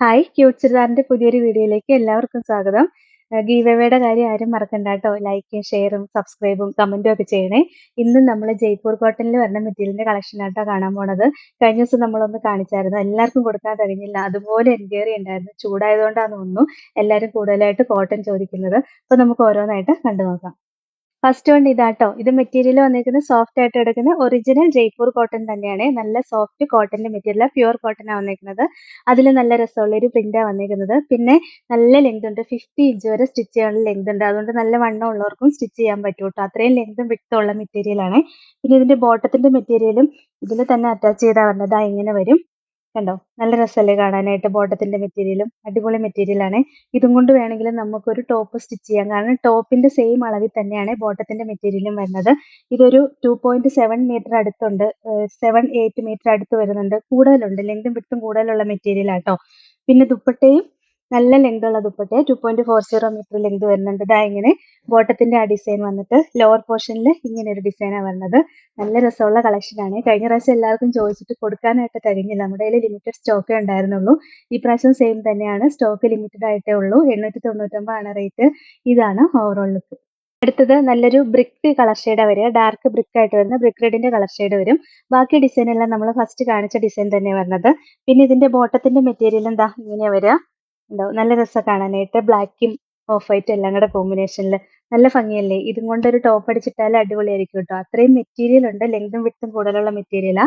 Hi cute ചുരിദാറിന്റെ പുതിയൊരു വീഡിയോയിലേക്ക് എല്ലാവർക്കും സ്വാഗതം. ഗീവയുടെ കാര്യം ആരും മറക്കണ്ട കേട്ടോ. ലൈക്കും ഷെയറും സബ്സ്ക്രൈബും കമന്റും ഒക്കെ ചെയ്യണേ. ഇന്ന് നമ്മൾ ജയ്പൂർ കോട്ടണിൽ വരുന്ന മെറ്റീരിയലിന്റെ കളക്ഷൻ ആട്ടോ കാണാൻ പോണത്. കഴിഞ്ഞ ദിവസം നമ്മളൊന്ന് കാണിച്ചായിരുന്നു. എല്ലാവർക്കും കൊടുക്കാൻ കഴിഞ്ഞില്ല അതുപോലെ എൻക്വയറി ഉണ്ടായിരുന്നു ചൂടായതുകൊണ്ടാണ് തോന്നുന്നു എല്ലാവരും കൂടുതലായിട്ട് കോട്ടൺ ചോദിക്കുന്നത്. അപ്പൊ നമുക്ക് ഓരോന്നായിട്ട് കണ്ടു നോക്കാം ഫസ്റ്റ് വൺ ഇതാട്ടോ. ഇത് മെറ്റീരിയൽ വന്നിരിക്കുന്നത് സോഫ്റ്റ് ആയിട്ട് എടുക്കുന്ന ഒറിജിനൽ ജയ്പൂർ കോട്ടൺ തന്നെയാണ്. നല്ല സോഫ്റ്റ് കോട്ടന്റെ മെറ്റീരിയൽ പ്യുവർ കോട്ടൺ ആണ് വന്നിരിക്കുന്നത് അതിൽ നല്ല രസമുള്ള ഒരു പ്രിന്റാണ് വന്നിരിക്കുന്നത് പിന്നെ നല്ല ലെങ്ത് ഉണ്ട്. ഫിഫ്റ്റി ഇഞ്ച് വരെ സ്റ്റിച്ച് ചെയ്യാനുള്ള ലെങ്ത് ഉണ്ട്. അതുകൊണ്ട് നല്ല വണ്ണം ഉള്ളവർക്കും സ്റ്റിച്ച് ചെയ്യാൻ പറ്റും കേട്ടോ. അത്രയും ലെങ്തും വിട്ടും ഉള്ള മെറ്റീരിയൽ ആണ്. പിന്നെ ഇതിന്റെ ബോട്ടത്തിന്റെ മെറ്റീരിയലും ഇതിൽ തന്നെ അറ്റാച്ച് ചെയ്താൽ വന്നത് ഇങ്ങനെ വരും. കണ്ടോ? നല്ല രസമല്ലേ കാണാനായിട്ട് ബോട്ടത്തിന്റെ മെറ്റീരിയലും അടിപൊളി മെറ്റീരിയൽ ആണ്. ഇതും കൊണ്ട് വേണമെങ്കിൽ നമുക്കൊരു ടോപ്പ് സ്റ്റിച്ച് ചെയ്യാം. കാരണം ടോപ്പിന്റെ സെയിം അളവിൽ തന്നെയാണ് ബോട്ടത്തിന്റെ മെറ്റീരിയലും വരുന്നത്. ഇതൊരു ടു പോയിന്റ് സെവൻ മീറ്റർ അടുത്തുണ്ട്. സെവൻ എയ്റ്റ് മീറ്റർ അടുത്ത് വരുന്നുണ്ട്. കൂടുതലുണ്ട്. ലെങ്തും വിട്ടും കൂടുതലുള്ള മെറ്റീരിയൽ ആട്ടോ പിന്നെ ദുപ്പട്ടയും നല്ല ലെങ്ത് ഉള്ള dupatta two point four zero metre length വരുന്നുണ്ട്. ഇതാ ഇങ്ങനെ ബോട്ടത്തിന്റെ ആ ഡിസൈൻ വന്നിട്ട് ലോവർ പോർഷനിൽ ഇങ്ങനെ ഒരു ഡിസൈനാണ് വരുന്നത് നല്ല രസമുള്ള കളക്ഷൻ ആണ്. കഴിഞ്ഞ പ്രാവശ്യം എല്ലാവർക്കും ചോദിച്ചിട്ട് കൊടുക്കാനായിട്ട് കഴിഞ്ഞില്ല. നമ്മുടെ കയ്യിൽ ലിമിറ്റഡ് സ്റ്റോക്കേ ഉണ്ടായിരുന്നുള്ളൂ. ഈ പ്രാവശ്യം സെയിം തന്നെയാണ്. സ്റ്റോക്ക് ലിമിറ്റഡ് ആയിട്ടേ ഉള്ളൂ. എണ്ണൂറ്റി തൊണ്ണൂറ്റൊമ്പതാണ് റേറ്റ് ഇതാണ് ഓവറോൾ ലുക്ക് അടുത്തത് നല്ലൊരു ബ്രിക്ക് കളർ ഷെയ്ഡ് വരിക. ഡാർക്ക് ബ്രിക്ക് ആയിട്ട് വരുന്ന ബ്രിക്ക് റെഡിന്റെ കളർ ഷെയ്ഡ് വരും. ബാക്കി ഡിസൈൻ എല്ലാം നമ്മൾ ഫസ്റ്റ് കാണിച്ച ഡിസൈൻ തന്നെ വരുന്നത് പിന്നെ ഇതിന്റെ ബോട്ടത്തിന്റെ മെറ്റീരിയൽ എന്താ ഇങ്ങനെയാ വരിക. ഉണ്ടാവും നല്ല രസം കാണാനായിട്ട്. ബ്ലാക്കും ഓഫ് വൈറ്റ് എല്ലാം കൂടെ കോമ്പിനേഷനിൽ നല്ല ഭംഗിയല്ലേ? ഇതും കൊണ്ട് ഒരു ടോപ്പ് അടിച്ചിട്ടാൽ അടിപൊളിയായിരിക്കും കേട്ടോ അത്രയും മെറ്റീരിയൽ ഉണ്ട്. ലെങ്തും വിട്ടും കൂടുതലുള്ള മെറ്റീരിയലാ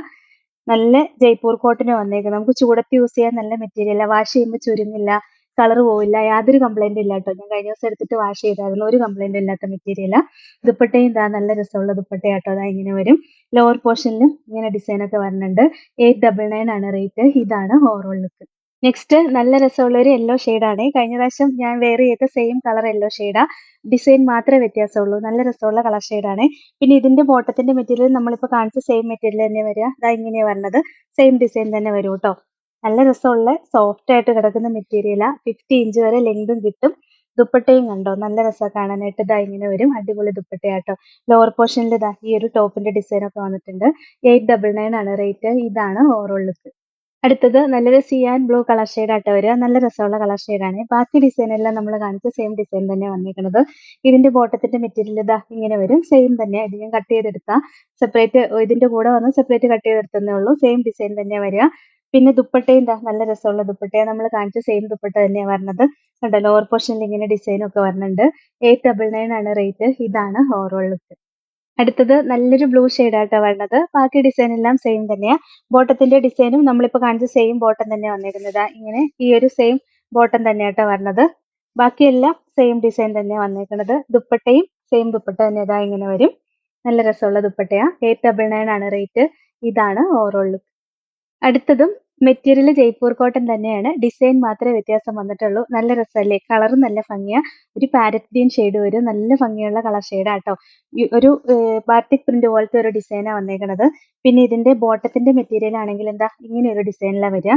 നല്ല ജയ്പൂർ കോട്ടന് വന്നേക്കുന്നത് നമുക്ക് ചൂടത്ത് യൂസ് ചെയ്യാൻ നല്ല മെറ്റീരിയലാണ് വാഷ് ചെയ്യുമ്പോൾ ചുരുങ്ങില്ല. കളർ പോവില്ല. യാതൊരു കംപ്ലൈന്റ് ഇല്ല കേട്ടോ ഞാൻ കഴിഞ്ഞ ദിവസം എടുത്തിട്ട് വാഷ് ചെയ്തായിരുന്നു. ഒരു കംപ്ലൈന്റ് ഇല്ലാത്ത മെറ്റീരിയലാണ് ദുപ്പട്ടയും ഇതാ നല്ല രസമുള്ള ദുപ്പട്ടയാട്ടോ അതാ ഇങ്ങനെ വരും. ലോവർ പോർഷനിലും ഇങ്ങനെ ഡിസൈൻ ഒക്കെ വരുന്നുണ്ട്. എയ്റ്റ് ഡബിൾ നയൻ ആണ് റേറ്റ് ഇതാണ് ഓവറോൾ ലുക്ക് നെക്സ്റ്റ് നല്ല രസമുള്ള ഒരു യെല്ലോ ആണ്. കഴിഞ്ഞ പ്രാവശ്യം ഞാൻ വെയർ ചെയ്ത സെയിം കളർ യെല്ലോ ഷെയ്ഡാ ഡിസൈൻ മാത്രമേ വ്യത്യാസമുള്ളൂ. നല്ല രസമുള്ള കളർ ആണ്. പിന്നെ ഇതിന്റെ ബോട്ടത്തിന്റെ മെറ്റീരിയൽ നമ്മളിപ്പോൾ കാണിച്ച സെയിം മെറ്റീരിയൽ തന്നെ വരിക. ഇതാ ഇങ്ങനെയാ വരുന്നത് സെയിം ഡിസൈൻ തന്നെ വരും കേട്ടോ. നല്ല രസമുള്ള സോഫ്റ്റ് ആയിട്ട് കിടക്കുന്ന മെറ്റീരിയലാ ഫിഫ്റ്റി ഇഞ്ച് വരെ ലെങ്തും കിട്ടും. ദുപ്പട്ടയും കണ്ടോ? നല്ല രസമാണ് കാണാനായിട്ട്. ഇതാ ഇങ്ങനെ വരും. അടിപൊളി ദുപ്പട്ടയാട്ടോ ലോവർ പോർഷനിൽ ഇതാ ഈ ഒരു ടോപ്പിന്റെ ഡിസൈൻ ഒക്കെ വന്നിട്ടുണ്ട്. എയ്റ്റ് ഡബിൾ നയൻ ആണ്. റേറ്റ് ഇതാണ് ഓവറോൾ ലുക്ക് അടുത്തത് നല്ലൊരു സിയാൻ ബ്ലൂ കളർ ഷെയ്ഡ് ആയിട്ട് വരിക. നല്ല രസമുള്ള കളർ ആണ്. ബാക്കി ഡിസൈൻ എല്ലാം നമ്മൾ കാണിച്ച സെയിം ഡിസൈൻ തന്നെ വന്നിരിക്കുന്നത് ഇതിന്റെ ബോട്ടത്തിന്റെ മെറ്റീരിയൽ ഇതാ ഇങ്ങനെ വരും. സെയിം തന്നെ. ഇത് ഞാൻ കട്ട് ചെയ്തെടുത്ത. സെപ്പറേറ്റ് ഇതിന്റെ കൂടെ വന്ന് സെപ്പറേറ്റ് കട്ട് ചെയ്തെടുത്തേ ഉള്ളൂ. സെയിം ഡിസൈൻ തന്നെ വരിക. പിന്നെ ദുപ്പട്ടയും എന്താ നല്ല രസമുള്ള ദുപ്പട്ടയാണ് നമ്മൾ കാണിച്ച സെയിം ദുപ്പട്ട തന്നെയാണ് വരുന്നത് കണ്ടോ ലോവർ പോർഷനിൽ ഇങ്ങനെ ഡിസൈൻ ഒക്കെ വരുന്നുണ്ട് എയ്റ്റ് ഡബിൾ നയൻ ആണ് റേറ്റ് ഇതാണ് ഓവറോൾ ലുക്ക് അടുത്തത് നല്ലൊരു ബ്ലൂ ആയിട്ടാണ് വരുന്നത് ബാക്കി ഡിസൈൻ എല്ലാം സെയിം തന്നെയാണ് ബോട്ടത്തിന്റെ ഡിസൈനും നമ്മളിപ്പോ കാണിച്ച സെയിം ബോട്ടം തന്നെ വന്നിരുന്നത്. ഇങ്ങനെ ഈ ഒരു സെയിം ബോട്ടം തന്നെയാട്ടോ വരുന്നത് ബാക്കിയെല്ലാം സെയിം ഡിസൈൻ തന്നെ വന്നിരിക്കുന്നത്. ദുപ്പട്ടയും സെയിം ദുപ്പട്ട തന്നെ ഇതാ ഇങ്ങനെ വരും. നല്ല രസമുള്ള ദുപ്പട്ടയാ. എയ്റ്റ് ഡബിൾ നയൻ ആണ് റേറ്റ് ഇതാണ് ഓവറോൾ ലുക്ക് അടുത്തതും മെറ്റീരിയൽ ജയ്പൂർ കോട്ടൺ തന്നെയാണ്. ഡിസൈൻ മാത്രമേ വ്യത്യാസം വന്നിട്ടുള്ളൂ. നല്ല രസമല്ലേ? കളറും നല്ല ഭംഗിയാ. ഒരു പാരറ്റ് ഗ്രീൻ ഷെയ്ഡ് വരും. നല്ല ഭംഗിയുള്ള കളർ ഷെയ്ഡാട്ടോ ഒരു ബാറ്റിക് പ്രിന്റ് പോലത്തെ ഒരു ഡിസൈനാണ് വന്നേക്കുന്നത് പിന്നെ ഇതിന്റെ ബോട്ടത്തിന്റെ മെറ്റീരിയൽ ആണെങ്കിൽ എന്താ? ഇങ്ങനെ ഒരു ഡിസൈനിലാണ് വരിക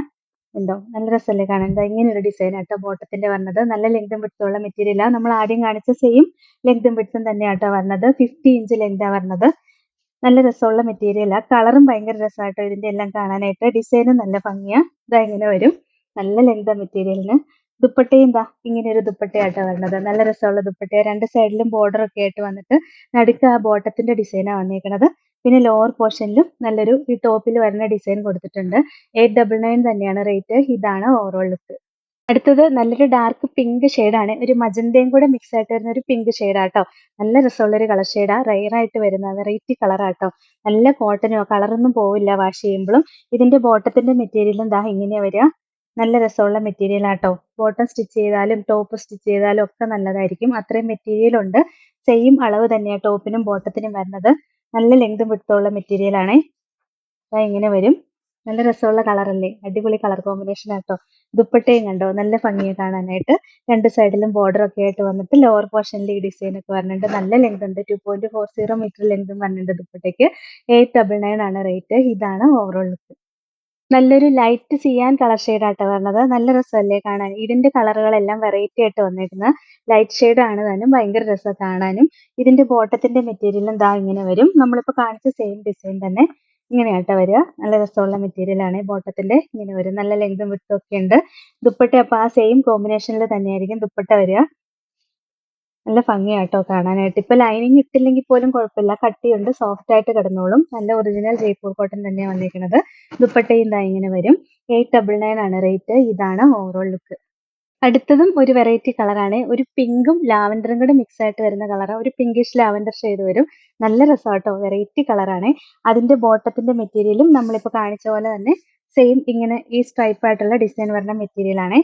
ഉണ്ടോ നല്ല രസമല്ലേ കാണാൻ? എന്താ ഇങ്ങനെ ഒരു ഡിസൈൻ ആട്ടോ ബോട്ടത്തിന്റെ വന്നത്. നല്ല ലെങ്തും വിട്ടുള്ള മെറ്റീരിയലാണ് നമ്മൾ ആദ്യം കാണിച്ച സെയിം ലെങ്തും വിട്ടും തന്നെയാട്ടോ വന്നത്. ഫിഫ്റ്റി ഇഞ്ച് ലെങ്താ വരുന്നത് നല്ല രസമുള്ള മെറ്റീരിയലാണ് കളറും ഭയങ്കര രസമായിട്ടോ ഇതിന്റെ എല്ലാം കാണാനായിട്ട്. ഡിസൈനും നല്ല ഭംഗിയാണ് ഇതാ ഇങ്ങനെ വരും. നല്ല ലെങ്ത മെറ്റീരിയലിന് ദുപ്പട്ടയും എന്താ ഇങ്ങനെ ഒരു ദുപ്പട്ടയായിട്ടാണ് വരുന്നത് നല്ല രസമുള്ള ദുപ്പട്ട രണ്ട് സൈഡിലും ബോർഡർ ഒക്കെ ആയിട്ട് വന്നിട്ട് നടുക്ക് ആ ബോട്ടത്തിന്റെ ഡിസൈനാണ് വന്നേക്കുന്നത് പിന്നെ ലോവർ പോർഷനിലും നല്ലൊരു ഈ ടോപ്പിൽ വരുന്ന ഡിസൈൻ കൊടുത്തിട്ടുണ്ട്. എയ്റ്റ് ഡബിൾ നയൻ തന്നെയാണ് റേറ്റ് ഇതാണ് ഓവറോൾ ലുക്ക് അടുത്തത് നല്ലൊരു ഡാർക്ക് പിങ്ക് ആണ്. ഒരു മജന്തയും കൂടെ മിക്സ് ആയിട്ട് വരുന്ന ഒരു പിങ്ക് ഷെയ്ഡാട്ടോ നല്ല രസമുള്ള ഒരു കളർ ഷെയ്ഡാ ആയിട്ട് വരുന്ന വെറൈറ്റി കളറാട്ടോ നല്ല കോട്ടനോ കളറൊന്നും പോവില്ല വാഷ് ചെയ്യുമ്പോഴും. ഇതിന്റെ ബോട്ടത്തിന്റെ മെറ്റീരിയലും ദാ ഇങ്ങനെയാ വരിക. നല്ല രസമുള്ള മെറ്റീരിയൽ ആട്ടോ. ബോട്ടം സ്റ്റിച്ച് ചെയ്താലും ടോപ്പ് സ്റ്റിച്ച് ചെയ്താലും ഒക്കെ നല്ലതായിരിക്കും. അത്രയും മെറ്റീരിയൽ ഉണ്ട്. സെയിം അളവ് തന്നെയാണ് ടോപ്പിനും ബോട്ടത്തിനും വരുന്നത്. നല്ല ലെങ്ത് വിടുത്തുള്ള മെറ്റീരിയൽ ആണേ. ഇങ്ങനെ വരും. നല്ല രസമുള്ള കളറല്ലേ അടിപൊളി കളർ കോമ്പിനേഷൻ ആട്ടോ. ദുപ്പട്ടയും കണ്ടോ? നല്ല ഭംഗിയെ കാണാനായിട്ട്. രണ്ട് സൈഡിലും ബോർഡർ ഒക്കെ ആയിട്ട് വന്നിട്ട് ലോവർ പോർഷനിൽ ഈ ഡിസൈൻ ഒക്കെ വരുന്നുണ്ട് നല്ല ലെങ്ത് ഉണ്ട്. Two point four zero metre ലെങ്തും വരുന്നുണ്ട് ദുപ്പട്ടയ്ക്ക്. എയ്റ്റ് ഡബിൾ നയൻ ആണ് റേറ്റ് ഇതാണ് ഓവറോൾ ലുക്ക് നല്ലൊരു ലൈറ്റ് ചെയ്യാൻ കളർ ഷെയ്ഡായിട്ട് വരുന്നത് നല്ല രസമല്ലേ കാണാൻ? ഇതിന്റെ കളറുകളെല്ലാം വെറൈറ്റി ആയിട്ട് വന്നിരുന്ന ലൈറ്റ് ഷെയ്ഡ് ആണ് താനും ഭയങ്കര രസം കാണാനും. ഇതിന്റെ ബോട്ടത്തിന്റെ മെറ്റീരിയലും ദാ ഇങ്ങനെ വരും. നമ്മളിപ്പോ കാണിച്ച സെയിം ഡിസൈൻ തന്നെ. ഇങ്ങനെയാട്ടോ വരിക. നല്ല രസമുള്ള മെറ്റീരിയൽ ആണ്. ബോട്ടത്തിന്റെ ഇങ്ങനെ വരും നല്ല ലെങ്തും വിട്ടും ഒക്കെ ഉണ്ട്. ദുപ്പട്ട അപ്പൊ ആ സെയിം കോമ്പിനേഷനിൽ തന്നെയായിരിക്കും ദുപ്പട്ട വരിക. നല്ല ഭംഗിയാട്ടോ കാണാനായിട്ട്. ഇപ്പൊ ലൈനിങ് ഇട്ടില്ലെങ്കിൽ പോലും കുഴപ്പമില്ല. കട്ടിയുണ്ട് സോഫ്റ്റ് ആയിട്ട് കിടന്നോളും. നല്ല ഒറിജിനൽ ജയ്പൂർ കോട്ടൺ തന്നെയാണ് വന്നിരിക്കുന്നത്. ദുപ്പട്ടയും ഇതാ ഇങ്ങനെ വരും. എയ്റ്റ് ഡബിൾ നയൻ ആണ് റേറ്റ് ഇതാണ് ഓവറോൾ ലുക്ക് അടുത്തതും ഒരു വെറൈറ്റി കളറാണ് ഒരു പിങ്കും ലാവൻഡറും കൂടെ മിക്സ് ആയിട്ട് വരുന്ന കളറാണ് ഒരു പിങ്കിഷ് ലാവൻഡർ ഷെയ്ഡ് വരും. നല്ല രസമാട്ടോ വെറൈറ്റി കളറാണ് അതിന്റെ ബോട്ടത്തിന്റെ മെറ്റീരിയലും നമ്മളിപ്പോൾ കാണിച്ച പോലെ തന്നെ സെയിം ഇങ്ങനെ ഈ സ്ട്രൈപ്പ് ആയിട്ടുള്ള ഡിസൈൻ വരുന്ന മെറ്റീരിയൽ ആണ്.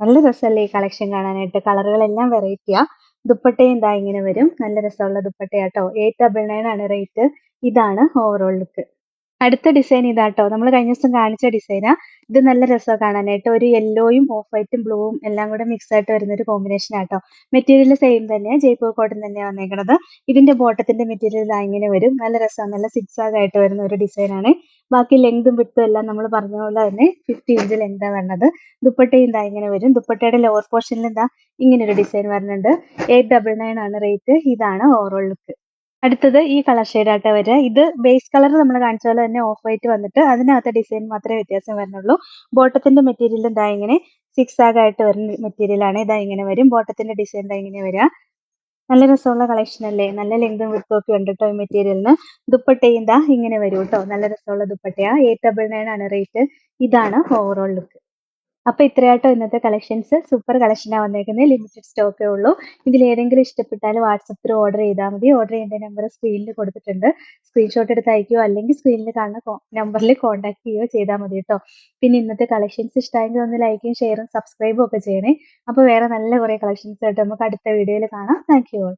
നല്ല രസമല്ലേ ഈ കളക്ഷൻ കാണാനായിട്ട്. കളറുകളെല്ലാം വെറൈറ്റിയാ ദുപ്പട്ടയും ഇതാ ഇങ്ങനെ വരും. നല്ല രസമുള്ള ദുപ്പട്ടയാട്ടോ എയ്റ്റ് ഡബിൾ നയൻ ആണ് റേറ്റ് ഇതാണ് ഓവറോൾ ലുക്ക് അടുത്ത ഡിസൈൻ ഇതാട്ടോ. നമ്മൾ കഴിഞ്ഞ ദിവസം കാണിച്ച ഡിസൈനാ ഇത് നല്ല രസമാണ് കാണാനായിട്ട്. ഒരു യെല്ലോയും ഓഫ് വൈറ്റും ബ്ലൂവും എല്ലാം കൂടെ മിക്സ് ആയിട്ട് വരുന്ന ഒരു കോമ്പിനേഷൻ ആട്ടോ മെറ്റീരിയൽ സെയിം തന്നെയാണ് ജയ്പൂർ കോട്ടൺ തന്നെയാണ് വന്നേക്കുന്നത് ഇതിന്റെ ബോട്ടത്തിന്റെ മെറ്റീരിയൽ ഇങ്ങനെ വരും. നല്ല രസമാണ് നല്ല സിക്സ് ആഗ് ആയിട്ട് വരുന്ന ഒരു ഡിസൈനാണ് ബാക്കി ലെങ്തും വിട്ടും എല്ലാം നമ്മൾ പറഞ്ഞ പോലെ തന്നെ ഫിഫ്റ്റി ഇഞ്ച് ലെങ്താ വരുന്നത് ദുപ്പട്ടയും ഇതാ ഇങ്ങനെ വരും. ദുപ്പട്ടയുടെ ലോവർ പോർഷനിൽ എന്താ ഇങ്ങനെ ഒരു ഡിസൈൻ വരുന്നുണ്ട്. എയ്റ്റ് ഡബിൾ നയൻ ആണ് റേറ്റ് ഇതാണ് ഓവറോൾ ലുക്ക് അടുത്തത് ഈ കളർ ഷെയ്ഡായിട്ട് വരിക. ഇത് ബേസ് കളർ നമ്മൾ കാണിച്ച പോലെ തന്നെ ഓഫ് വൈറ്റ് വന്നിട്ട് അതിനകത്ത് ഡിസൈൻ മാത്രമേ വ്യത്യാസം വരുന്നുള്ളൂ ബോട്ടത്തിന്റെ മെറ്റീരിയൽ ഇതാ ഇങ്ങനെ സിക്സ് ആയിട്ട് വരുന്ന മെറ്റീരിയലാണ് ഇതാ ഇങ്ങനെ വരും. ബോട്ടത്തിന്റെ ഡിസൈൻ ഇതാ ഇങ്ങനെ വരിക. നല്ല രസമുള്ള കളക്ഷൻ അല്ലേ? നല്ല ലെങ്തും വിട്ടും ഒക്കെ ഉണ്ട് കേട്ടോ ഈ മെറ്റീരിയലിന് ദുപ്പട്ടയും ഇതാ ഇങ്ങനെ വരും കേട്ടോ നല്ല രസമുള്ള ദുപ്പട്ടയാ. എയ്റ്റ് ഡബിൾ നയൻ ആണ് റേറ്റ് ഇതാണ് ഓവറോൾ ലുക്ക് അപ്പൊ ഇത്രയായിട്ടോ ഇന്നത്തെ കളക്ഷൻസ് സൂപ്പർ കളക്ഷനാണ് വന്നേക്കുന്നത് ലിമിറ്റഡ് സ്റ്റോക്കേ ഉള്ളൂ. ഇതിൽ ഏതെങ്കിലും ഇഷ്ടപ്പെട്ടാൽ വാട്സപ്പിൽ ഓർഡർ ചെയ്താൽ മതി. ഓർഡർ ചെയ്യേണ്ട നമ്പർ സ്ക്രീനിൽ കൊടുത്തിട്ടുണ്ട്. സ്ക്രീൻഷോട്ട് എടുത്ത് അയക്കുകയോ അല്ലെങ്കിൽ സ്ക്രീനിൽ കാണുന്ന നമ്പറിൽ കോൺടാക്ട് ചെയ്യുകയോ ചെയ്താൽ മതി കേട്ടോ പിന്നെ ഇന്നത്തെ കളക്ഷൻസ് ഇഷ്ടമായെങ്കിൽ ഒന്ന് ലൈക്കും ഷെയറും സബ്സ്ക്രൈബും ഒക്കെ ചെയ്യണേ. അപ്പോൾ വേറെ നല്ല കുറേ കളക്ഷൻസ് ആയിട്ട് നമുക്ക് അടുത്ത വീഡിയോയിൽ കാണാം. Thank you all